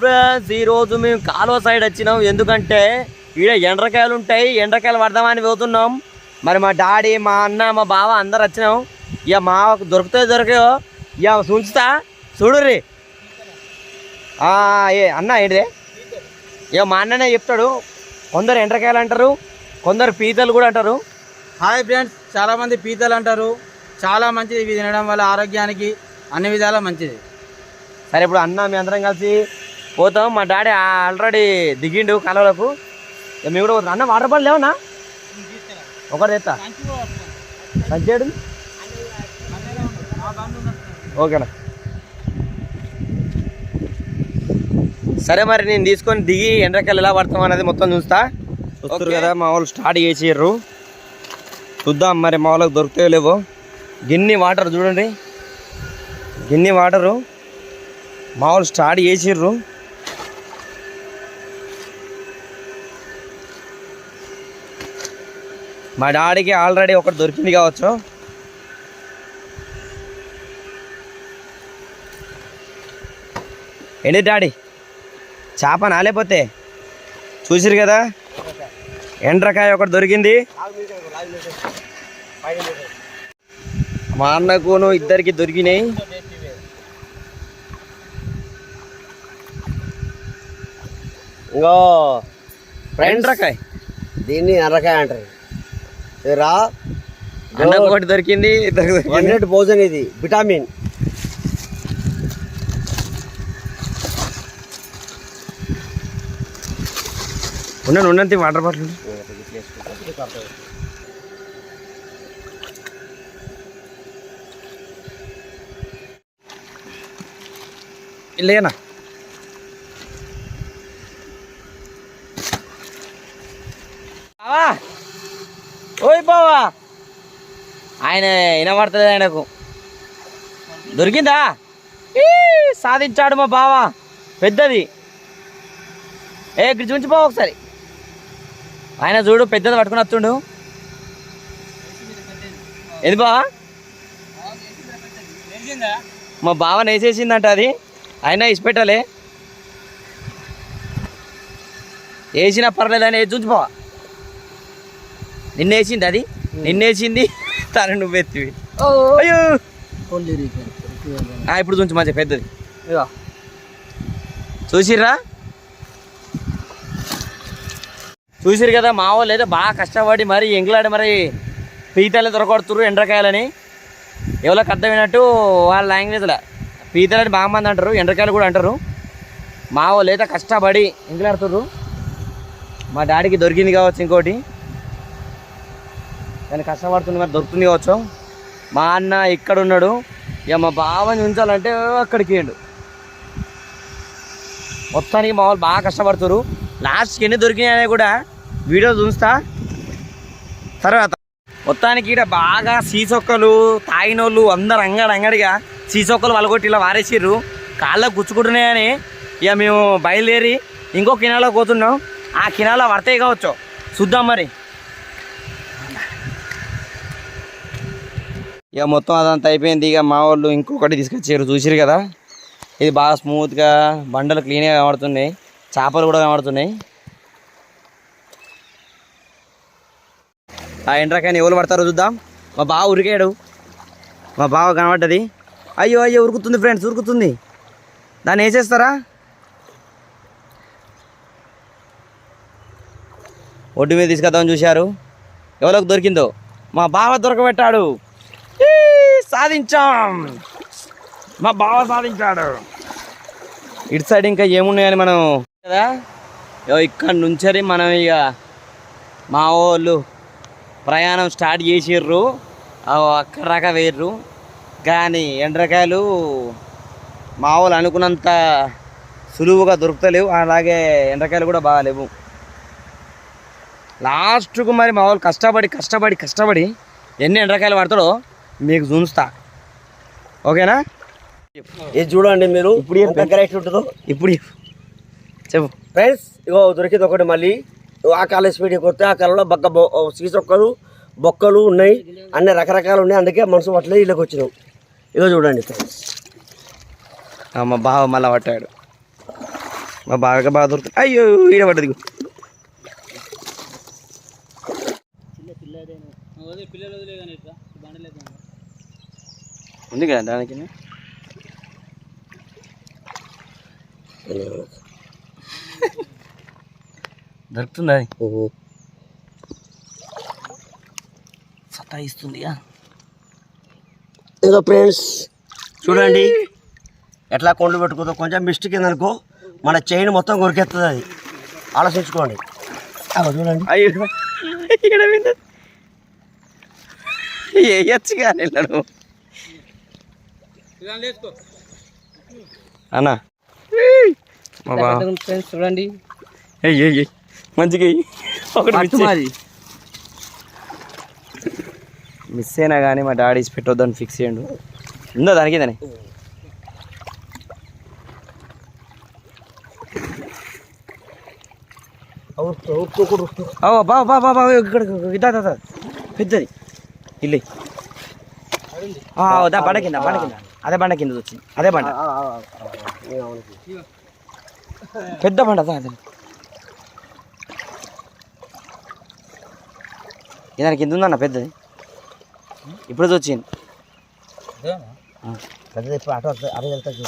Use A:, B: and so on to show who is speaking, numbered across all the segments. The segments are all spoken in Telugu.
A: ఫ్రెండ్స్ ఈరోజు మేము కాలువ సైడ్ వచ్చినాం. ఎందుకంటే ఈడ ఎండ్రకాయలు ఉంటాయి. ఎండ్రకాయలు పడదామని పోతున్నాం మరి మా డాడీ మా అన్న మా బావ అందరు వచ్చినాం. ఇక మా దొరుకుతాయి దొరకయో ఇక చూంచుతా చూడుర్రి. ఏ అన్న ఏంటిదే? ఇక మా అన్ననే చెప్తాడు. కొందరు ఎండ్రకాయలు అంటారు కొందరు పీతలు కూడా అంటారు.
B: హాయ్ ఫ్రెండ్స్ చాలామంది పీతలు అంటారు. చాలా మంచిది. ఇవి తినడం వల్ల ఆరోగ్యానికి అన్ని విధాలా మంచిది.
A: సరే ఇప్పుడు అన్న మీ అందరం కలిసి పోతాం. మా డాడీ ఆల్రెడీ దిగిండు కాలువలకు. ఇక మేము కూడా పోతాం అన్న వాటర్ బాటిల్ లేవన్నా? ఒకటి తెస్తా సంచేడు ఓకేనా సరే మరి నేను తీసుకొని దిగి ఎండ్రకాయలు ఎలా పడతాం అనేది మొత్తం చూస్తా. వస్తారు కదా మా వాళ్ళు స్టార్ట్ చేసిర్రు. చూద్దాం మరి మా వాళ్ళకి దొరుకుతాయో లేవో. గిన్ని వాటర్ చూడండి. గిన్ని వాటరు మామూలు స్టార్ట్ చేసిర్రు. మా డాడీకి ఆల్రెడీ ఒకటి దొరికింది కావచ్చు. ఏంటి డాడీ? చేప నాలేపోతే చూసిరు కదా? ఎండ్రకాయ ఒకటి దొరికింది. మా అన్నకును ఇద్దరికి దొరికినాయి. ఇంకో ఎండ్రకాయ.
C: దీన్ని అరకాయ అంటారు. ఇది రా
A: అన్నకు ఒకటి దొరికింది
C: హండ్రెడ్ భోజన్ ఇది విటామిన్.
A: ఉన్నాను ఉన్నంత వాటర్ బాటిల్. లేనా బావా? ఓయ్ బావా! ఆయన వినబడుతుంది ఆయనకు. దొరికిందా? ఈ, సాధించాడు మా బావ. పెద్దది. ఏ ఇక్కడ చూంచిపో ఒకసారి. ఆయన చూడు పెద్దది పట్టుకుని వస్తుండు. ఏంది బావా? మా బావ వేసేసిందంట అది. అయినా ఇసిపెట్టాలి వేసినా పర్లేదు అని చూచిపోవా నిన్నేసింది అది. నిన్నేసింది తను నువ్వెత్తివి అయ్యో. ఇప్పుడు చూంచు మంచిగా పెద్దది. చూసిర్రా? చూసిరు కదా మా వాళ్ళు అయితే బాగా కష్టపడి మరి ఎంగులాడి మరి పీతలు దొరకొడుతుర్రు ఎండ్రకాయలని. ఎవరికి అర్థమైనట్టు వాళ్ళ లాంగ్వేజ్లో పీతలని బాగా మంది అంటారు ఎండ్రకాయలు కూడా అంటారు. మా వాళ్ళు అయితే కష్టపడి ఎంగులాడుతుర్రు మా డాడీకి దొరికింది కావచ్చు ఇంకోటి. కానీ కష్టపడుతుంది మరి దొరుకుతుంది కావచ్చు. మా అన్న ఇక్కడ ఉన్నాడు. ఇక మా బావని ఉంచాలంటే అక్కడికి వేయండు మొత్తానికి మా వాళ్ళు బాగా కష్టపడుతురు లాస్ట్కి ఎన్ని దొరికినాయనే కూడా వీడియో చూస్తా. తర్వాత మొత్తానికి ఇక్కడ బాగా సీసొక్కలు తాగినోళ్ళు అందరు అంగడి అంగడిగా సీసొక్కలు వలగొట్టి ఇలా వారేసిర్రు. కాళ్ళకు గుచ్చుకుంటున్నాయని ఇక మేము బయలుదేరి ఇంకో కినాలో పోతున్నాం. ఆ కినాలో పడతాయి కావచ్చు. చూద్దాం మరి. ఇక మొత్తం అదంతా అయిపోయింది. ఇక మా వాళ్ళు ఇంకొకటి తీసుకొచ్చారు చూసిరు కదా? ఇది బాగా స్మూత్గా బండలు క్లీన్గా కనబడుతున్నాయి. చేపలు కూడా కనబడుతున్నాయి. ఆ ఎండ్రకాయని ఎవరు పడతారో చూద్దాం. మా బావ ఉరికాడు మా బావ కనబడ్డది. అయ్యో అయ్యో ఉరుకుతుంది ఫ్రెండ్స్ ఉరుకుతుంది. దాన్ని వేసేస్తారా? ఒడ్డు మీద తీసుకొద్దామని చూశారు. ఎవరికి దొరికిందో? మా బావ దొరకబెట్టాడు. సాధించాం. మా బావ సాధించాడు. ఇటు సైడ్ ఇంకా ఏమున్నాయని మనం కదా? ఇక్కడ నుంచి మనం ఇక మా వాళ్ళు ప్రయాణం స్టార్ట్ చేసిర్రు. అక్కడ రాక వేర్రు. కానీ ఎండ్రకాయలు మా వాళ్ళు అనుకున్నంత సులువుగా దొరుకుతలేవు. అలాగే ఎండ్రకాయలు కూడా బాగాలేవు లాస్ట్కు మరి మా వాళ్ళు కష్టపడి కష్టపడి కష్టపడి ఎన్ని ఎండ్రకాయలు పడతాడో మీకు చూస్తా ఓకేనా?
C: ఇది చూడండి మీరు.
A: ఇప్పుడు
C: ఉంటుందో.
A: ఇప్పుడు చెప్పు.
C: ఫ్రెండ్స్ ఇగో దొరికింది ఒకటి మళ్ళీ. ఆ కాలేజ్ స్పీడ్ కొత్త ఆ కాలంలో బక్క బొ- సీసొక్కలు బొక్కలు ఉన్నాయి. అన్ని రకరకాలు ఉన్నాయి. అందుకే మనసు పట్టలేదు ఇళ్ళకి వచ్చినాం. ఇక చూడండి ఫ్రెండ్స్.
A: మా బావ మళ్ళా పట్టాడు. మా బాగా బాగా దొరుకుతుంది. అయ్యో ఈడ పడ్డది ఇగో. ఉంది కదా దానికి? దొరుకుతుంది? అది
C: ఇక ఫ్రెండ్స్ చూడండి. ఎట్లా కొండ్లు పెట్టుకుందో కొంచెం మిస్టేక్ ఏందనుకో మన చైన్ మొత్తం కొరికెత్తది అది. ఆలోచించుకోండి. చూడండి.
A: అయ్యో. ఇక్కడ విందు వేయచ్చు కానీ అన్నా.
B: ఫ్రెండ్స్ చూడండి.
A: ఏయ్ ఏయ్ ఏయ్. మంచిగా. ఒకటి మిస్ అయినా కానీ మా డాడీ పెట్టొద్దని ఫిక్స్ చేయండు. ఉందా దానికి దాని బా బా బా బా ఇక్కడ ఇదా పెద్దది. ఇల్లు. బండ కింద బండ కింద. అదే బండ కింద వచ్చింది. అదే బండ. పెద్ద బండ అదే. దాని కింద ఉందన్న పెద్దది. ఇప్పుడు వచ్చింది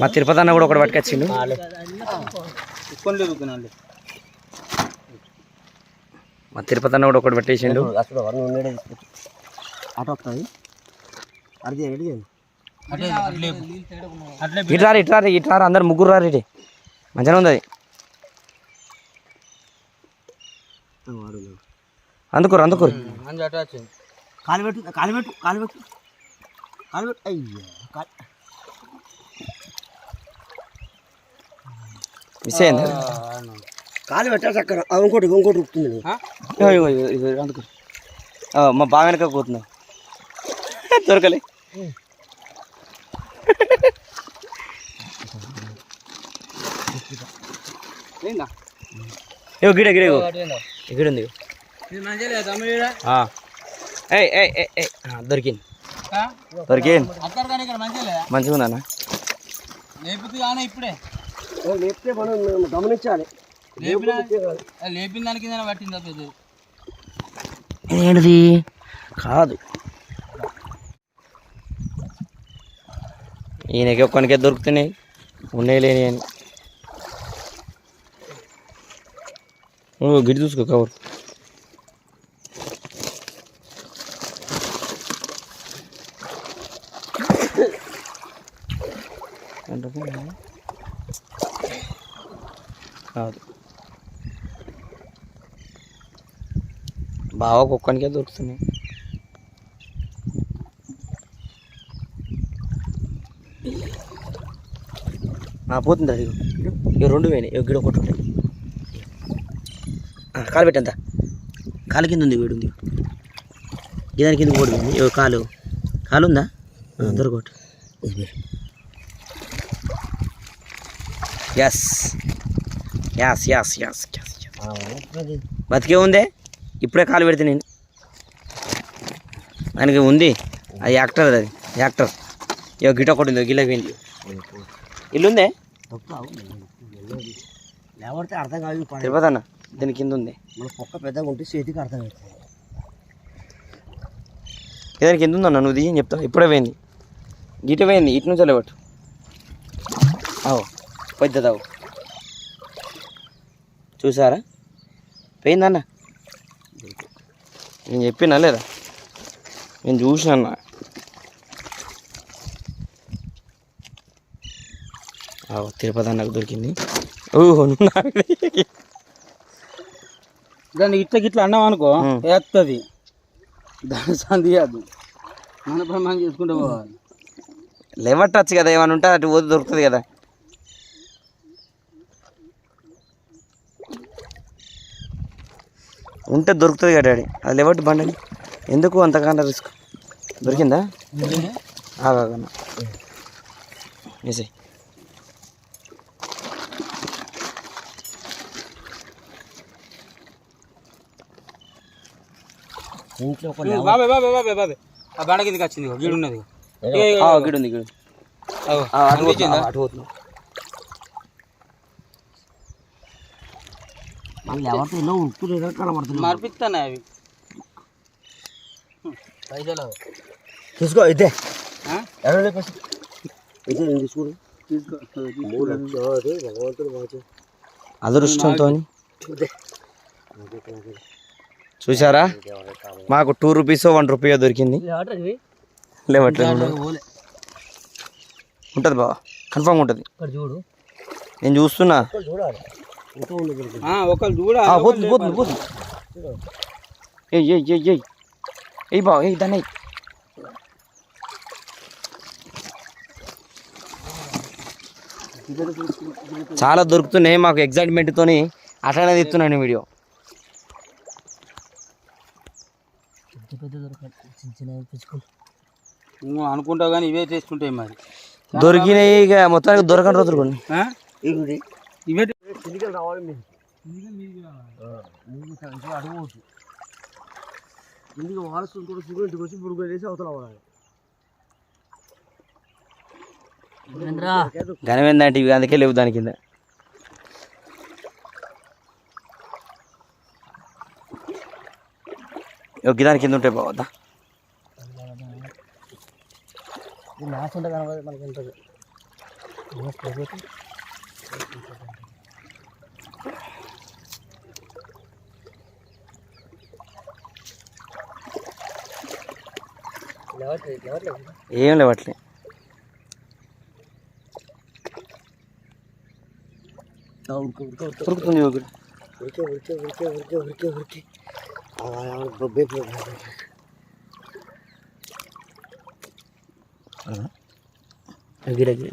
A: మా తిరుపతి అన్న కూడా ఒకటి పట్టుకొచ్చిండు. మా తిరుపతి అన్న కూడా ఒకటి పట్టేసిండు. ఇట్రారు ఇట్రారు ఇట్రారు అందరు ముగ్గురు రారు ఇటే. మంచిగా ఉంది అది అందుకోరు అందుకోరు.
C: కాలు పెట్టు కాలు పెట్టు కాలు పెట్టు. కాలు పెట్టు. అయ్యో కాలు.
A: మిస్ అయింది?
C: కాలు పెట్టాలి అక్కడ ఇంకోటి ఇంకోటి ఉప్పుతుంది
A: అందుకోరు ఆ, మా బాగా వెనక పోతున్నా. దొరకలే. గిడ గిడ ఇక్కడ ఉంది ఏయ్ ఏయ్ ఆ, దొరికింది? దొరికింది.
B: మంచిగా
A: ఉందన్న
B: ఇప్పుడే.
C: లేపితే మనం గమనించాలి.
B: లేపిన పట్టింది
A: ఏంటిది? కాదు. ఈయనకి ఒక్కనికే దొరుకుతున్నాయి. ఉన్నాయి లేని అని. ఓ గిడి చూసుకో కవర్. కాదు. బావకు ఒక్కనికే దొరుకుతున్నాయి. పోతుంది అది ఇక రెండు వేణి ఇక గిడ ఒకటి ఉంటాయి. కాలు పెట్టంత. కాలు కింద ఉంది వీడు ఉంది దాని కింద కూడా ఉంది ఇగో కాలు. కాలు ఉందా? దొరకటి ఎస్ ఎస్ ఎస్ ఎస్ బతికే ఉందే? ఇప్పుడే కాలు పెడితే నేను. దానికి ఉంది. అది యాక్టర్ అది యాక్టర్. ఇక గిట ఒకటి ఉంది గిల్ల పోయింది ఇల్లు ఉందే
C: లేకపోతే అర్థం కాదు.
A: తిరుపతి అన్న దీని కింద ఉంది.
C: మన కుక్క పెద్దగా ఉంటే చేతికి అర్థం అవుతుంది
A: దాని కింద ఉందన్న నువ్వు దిగి చెప్తావు. ఇప్పుడే పోయింది. గిట పోయింది ఇటు నుంచి లేవట్టు అవు పెద్దదావు చూసారా? పోయిందన్న. నేను చెప్పినా లేదా? నేను చూసిన తిరుపతి అన్నకు దొరికింది. ఓహో.
B: దాన్ని ఇట్లా గిట్లా అన్నాం అనుకో. వేస్తుంది దాని సంది అది మన పని మనం చేసుకుంటూ పోవాలి.
A: లేవట్టచ్చు కదా ఏమైనా ఉంటే అటు పోతే దొరుకుతుంది కదా. ఉంటే దొరుకుతుంది కదా డాడీ. అది లేవట్టు బండి ఎందుకు అంతకన్నా రిస్క్? దొరికిందా? ఆగాగన్నా వేసేయ్
C: ఇంట్లో
B: బాబాయ్ బాబాయ్ బాబాయ్ బాబాయ్ ఆ బండ కిందకి వచ్చింది గీడు ఉన్నది
A: ఆ, గిడు ఉంది గిడు
B: అగో,
A: ఆ, అటు పోతున్నా,
C: మళ్ళీ ఎవరితో ఎన్నో
B: మార్పిస్తానే అవి. పైసలు
C: తీసుకో ఇదే? ఎవరు పైసలు? ఇదే నేను తీసుకోడు
A: అదృష్టంతో.
C: ఇదే.
A: చూసారా మాకు టూ రూపీస్ వన్ రూపీయో దొరికింది. లేవట్లేదు ఉంటుంది బావ కన్ఫామ్ ఉంటుంది.
B: ఇక్కడ చూడు.
A: నేను చూస్తున్నా.
C: చూడాలి ఇంకా ఉంది దొరికింది
B: ఆ, ఒకళ్ళు చూడ
A: ఆ, పోతుంది పోతుంది పోతుంది ఏయ్ ఏయ్ ఏయ్ ఏయ్. ఏయ్ బావ ఏయ్ దాన్ని ఎయ్. చాలా దొరుకుతున్నాయి మాకు ఎగ్జైట్మెంట్తోని అట్లానే తీస్తున్నాను వీడియో.
B: నువ్వు అనుకుంటావు కానీ ఇవే చేసుకుంటాయి మరి.
A: దొరికినాయి ఇక మొత్తానికి దొరకని రోజులు కొన్ని.
B: ఇవే
C: కిందికి రావాలి మీరు నీకు సంచి అడగవచ్చు వాడుస్తుంది కూడా సుగర్ ఇంటికి వచ్చి పురుగు వేసి అవతల వాడాలి
A: ఘనమేందంటే ఇవి అందుకే లేవు దాని కింద. ఒక దాని కింద ఉంటాయి బావద్దా
C: మ్యాచ్ ఉంటే కనబడదు మనకి ఎంత
A: ఏం లేవు అట్లే దొరుకుతుంది ఒకటి
C: ఉరికే ఉరికే ఉరికే ఉరికే ఉరికే ఉరికే బొబ్బే
A: గిర గిర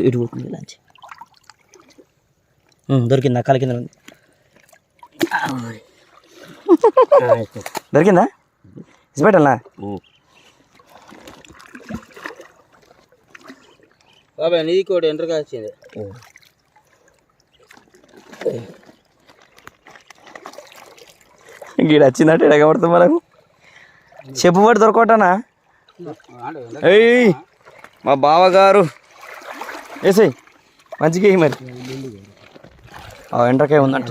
A: ఇటు పోతుంది లంచ్ దొరికిందా? కాలు కింద ఉంది. దొరికిందా? ఇసిపెట్టాలా
B: బాబాయ్ నీది కూడా ఎంటర్ వచ్చింది
A: గీడ వచ్చిందంటే ఎడగబడుతుంది మనకు. చెప్పు పడి దొరకటనా? ఏయ్ మా బావగారు. వేసేయ్ మంచిగా మరి. ఎండ్రకాయ ఉందంట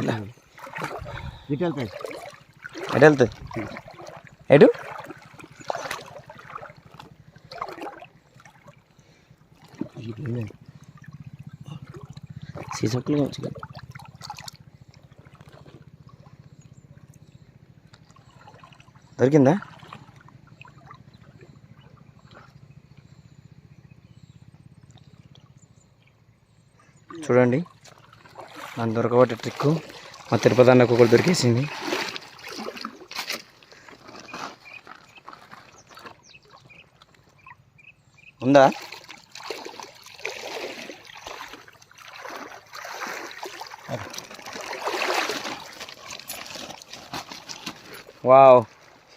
C: ఇటు వెళ్తాయి
A: ఎటు వెళ్తుంది ఎటు సీసొక్కులు మంచిగా దొరికిందా చూడండి నన్ను దొరకబట్టే ట్రిక్ మా తిరుపతి అన్నకు ఒకటి దొరికేసింది. ఉందా? వావ్.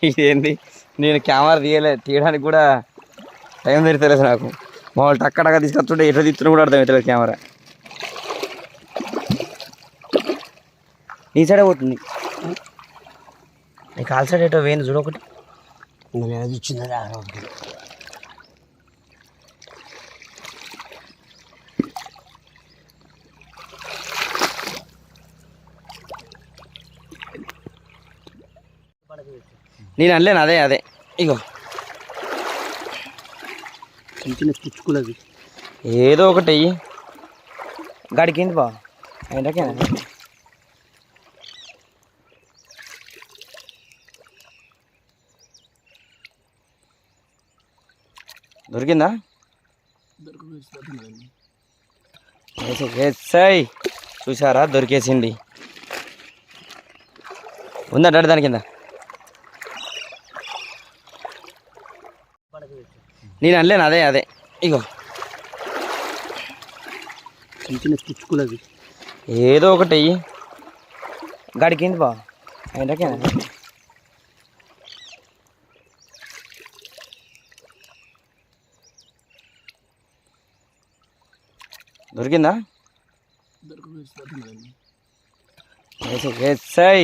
A: ఇదేంది? నేను కెమెరా తీయలే తీయడానికి కూడా టైం దొరికలేదు నాకు. మా వాళ్ళు టక్కడగా తీసుకొస్తుంటే ఎట్లా తీస్తున్నా కూడా అర్థమవుతలేదు కెమెరా. ఈ సైడే పోతుంది. నీకు కాల్ సైడ్ ఎటో వేయింది చూడు ఒకటి.
C: అది ఇచ్చింది
A: నేను అనలేను అదే అదే. ఇగో.
B: చిన్న చిన్న పుచ్చుకులది
A: ఏదో ఒకటి అయ్యి. గడికింది బా? ఎండకేనా దొరికిందా? సై చూసారా దొరికేసింది. ఉందా డాడీ దాని కింద? నేను అనలేను అదే అదే. ఇగో. ఏదో ఒకటి. గడికింది బా ఎండకేనా దొరికిందా? సై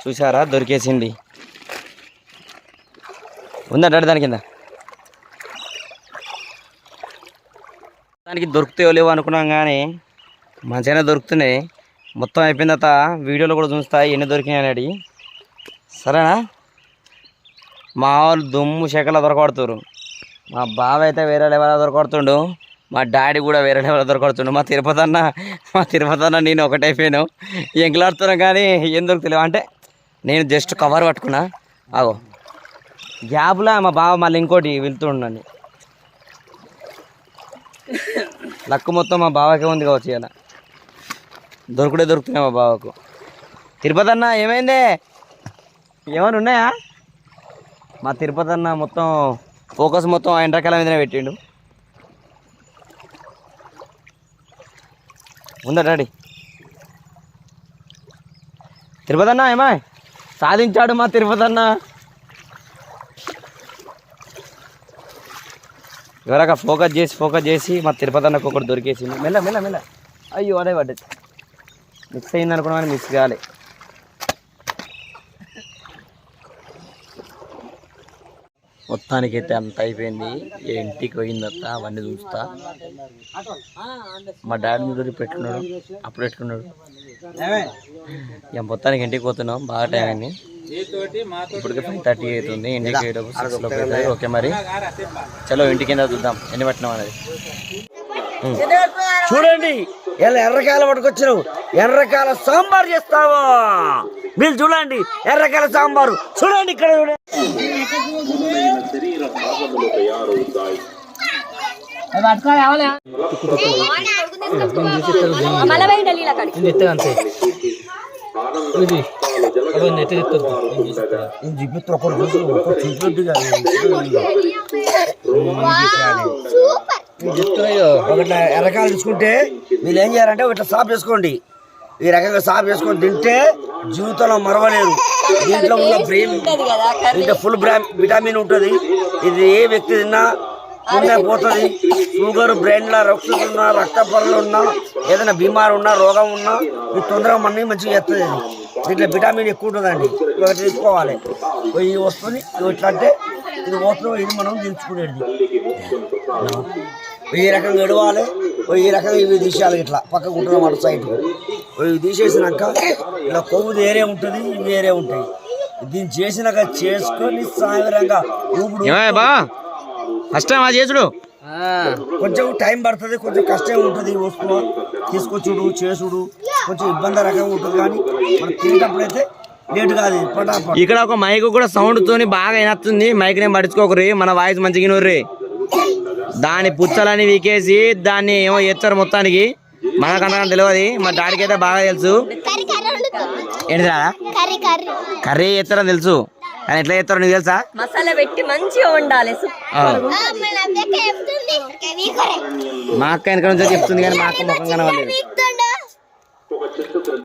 A: చూసారా దొరికేసింది. ఉందా డాడీ దాని కింద? దానికి దొరుకుతాయో లేవో అనుకున్నాం కానీ మంచిగానే దొరుకుతున్నాయి. మొత్తం అయిపోయిన తర్వాత వీడియోలో కూడా చూస్తాయి ఎన్ని దొరికినాయి అనేది. సరేనా? మా వాళ్ళు దుమ్ము శకల దొరకబడుతురు మా బావ అయితే వేరే లెవెల్ దొరకబడుతుండు. మా డాడీ కూడా వేరే లెవెల్ దొరకబడుతుండు మా తిరుపతి అన్న మా తిరుపతి అన్న నేను ఒకటైపోయాను. ఎంకలాడుతున్నా కానీ ఏం దొరుకుతలేవు అంటే నేను జస్ట్ కవర్ పట్టుకున్నా. అగో. గ్యాప్లో మా బావ మళ్ళీ ఇంకోటి వెళ్తుండండి లక్కు మొత్తం మా బావకే ఉంది కావచ్చు ఇలా దొరుకుడే దొరుకుతున్నాయి మా బావకు. తిరుపతి అన్న ఏమైంది? ఏమైనా ఉన్నాయా? మా తిరుపతి అన్న మొత్తం ఫోకస్ మొత్తం ఆయన మీదనే పెట్టిండు. ఉందా డాడీ తిరుపతి అన్న ఏమా? సాధించాడు మా తిరుపతి అన్న ఎవరక ఫోకస్ చేసి ఫోకస్ చేసి మా తిరుపతి అన్నకు ఒకటి దొరికేసింది మెల్ల మెల్ల మెల్ల. అయ్యో అదే పడ్డది. మిక్స్ అయింది అనుకున్నా మిక్స్ కాలే. మొత్తానికి అయితే అంత అయిపోయింది. ఏ ఇంటికి పోయిందత్త అవన్నీ చూస్తా. మా డాడీ మీద పెట్టుకున్నాడు. అప్పుడు పెట్టుకున్నాడు. ఇక మొత్తానికి ఇంటికి పోతున్నాం. బాగా టైం అయింది. ఇప్పటికి ఫైవ్ థర్టీ అవుతుంది. ఇంటికి పోయేటప్పుడు సిక్స్ లోపు అవుతుంది ఓకే మరి. చలో ఇంటికి కింద చూద్దాం. ఎన్ని పట్టినాం అనేది?
C: చూడండి. ఇలా ఎర్రకాయలు పట్టుకొచ్చారు ఎర్రకాయల సాంబార్ చేస్తావా? మీరు చూడండి. ఎర్రకాయల సాంబారు. చూడండి ఇక్కడ చూడండి.
D: శరీర భాగములు తయారవుతాయి
C: ఒకటి ఎర్రకాయలు తీసుకుంటే మీరు ఏం చేయాలంటే ఇట్లా సాఫ్ చేసుకోండి ఈ రకంగా సాఫ్ చేసుకొని తింటే జీవితంలో మరవలేరు. దీంట్లో ఉన్న బ్రెయిన్ దీంట్లో ఫుల్ విటమిన్ ఉంటుంది. ఇది ఏ వ్యక్తి తిన్నా పుణ్య పోతుంది. షుగర్ బ్రెయిన్లో రక్తం ఉన్నా రక్తపరలు ఉన్నా ఏదైనా బీమారు ఉన్నా రోగం ఉన్నా ఇది తొందరగా మనీ మంచిగా చేస్తుంది. దీంట్లో విటమిన్ ఎక్కువ ఉంటుందండి. ఒకటి తీసుకోవాలి. ఈ వస్తుంది ఇట్లా అంటే ఇది పోతుంది ఇది మనం దించుకునేది ఈ రకంగా ఎడవాలి ఈ రకంగా ఇవి తీసేయాలి ఇట్లా పక్కకు ఉంటుంది అన్నమాట సైడ్ ఇవి తీసేసినాక ఇలా కొవ్వు వేరే ఉంటుంది ఇవి వేరే ఉంటాయి. దీన్ని చేసినాక చేసుకొని సాయంత్రంగా ఊపిరి
A: ఏమయ్య బా? ఫస్ట్ టైం అది చేసుడు?
C: కొంచెం టైం పడుతుంది కొంచెం కష్టం ఉంటుంది వస్తువు. తీసుకొచ్చుడు చేసుడు. కొంచెం ఇబ్బంది రకంగా ఉంటుంది కానీ మనం తినేటప్పుడు అయితే లేట్ కాదు పటాపట్
A: ఇక్కడ ఒక మైక్ కూడా సౌండ్ తోని బాగా వినొస్తుంది మైక్ నేను పట్టించుకోకరి మన వాయిస్ మంచిగా వినర్రి దాని పుచ్చలని వీకేసి దాన్ని ఏమో చేస్తారు మొత్తానికి. మనకన్నా తెలియదు మా డాడీకి అయితే బాగా తెలుసు.
E: కర్రీ
A: ఏంటిదా
E: కర్రీ
A: చేస్తారని తెలుసు. కానీ ఎట్లా చేస్తారో నీకు తెలుసా?
E: మసాలా పెట్టి మంచిగా చెప్తుంది.
A: మా అక్క వెనక నుంచి చెప్తుంది కానీ మా అక్క ముఖం కనవలేదు